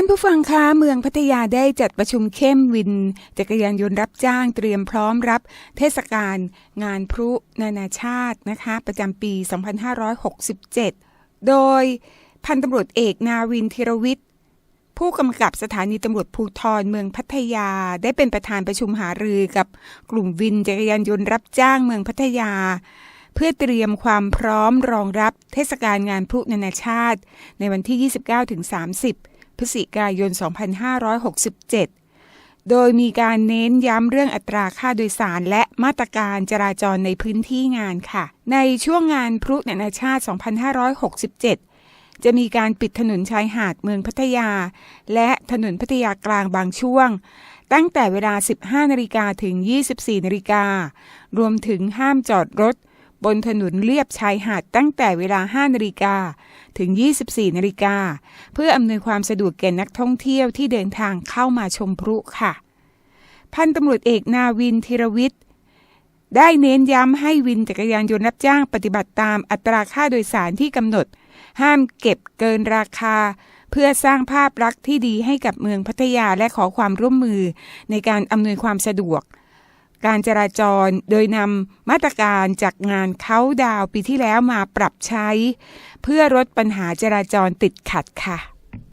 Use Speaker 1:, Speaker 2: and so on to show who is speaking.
Speaker 1: ท่านผู้ฟังคะเมืองพัทยาได้จัดประชุมเข้มวิน จักรยานยนต์รับจ้างเตรียมพร้อมรับเทศกาลงานพลุนานาชาตินะคะ ประจำปี 2567 โดยพันตำรวจเอกนาวินธีรวิทย์ผู้กำกับสถานีตำรวจภูธรเมืองพัทยา ได้เป็นประธานประชุมหารือกับกลุ่มวินจักรยานยนต์รับจ้างเมืองพัทยา เพื่อเตรียมความพร้อมรองรับเทศกาลงานพลุนานาชาติ ในวันที่ 29-30 พฤศจิกายน 2567 โดยมีการเน้นย้ำเรื่องอัตราค่าโดยสารและมาตรการจราจรในพื้นที่งานค่ะ ในช่วงงานพลุนานาชาติ 2567 จะมีการปิดถนนชายหาดเมืองพัทยา และถนนพัทยากลางบางช่วงตั้งแต่เวลา 15 นาฬิกาถึง 24 นาฬิกา รวมถึงห้ามจอดรถ บนถนนเลียบชายหาดตั้งแต่เวลา 5 นาฬิกา ถึง 24 นาฬิกา เพื่ออำนวยความสะดวกแก่นักท่องเที่ยวที่เดินทางเข้ามาชมพลุค่ะ พันตำรวจเอกนาวินธีรวิทย์ได้เน้นย้ำให้วินจักรยานยนต์รับจ้างปฏิบัติตามอัตราค่าโดยสารที่กำหนด ห้ามเก็บเกินราคา เพื่อสร้างภาพลักษณ์ที่ดีให้กับเมืองพัทยาและขอความร่วมมือในการอำนวยความสะดวก การจราจรโดยนำมาตรการจากงานเขาดาวปีที่แล้วมาปรับใช้ เพื่อลดปัญหาจราจรติดขัดค่ะ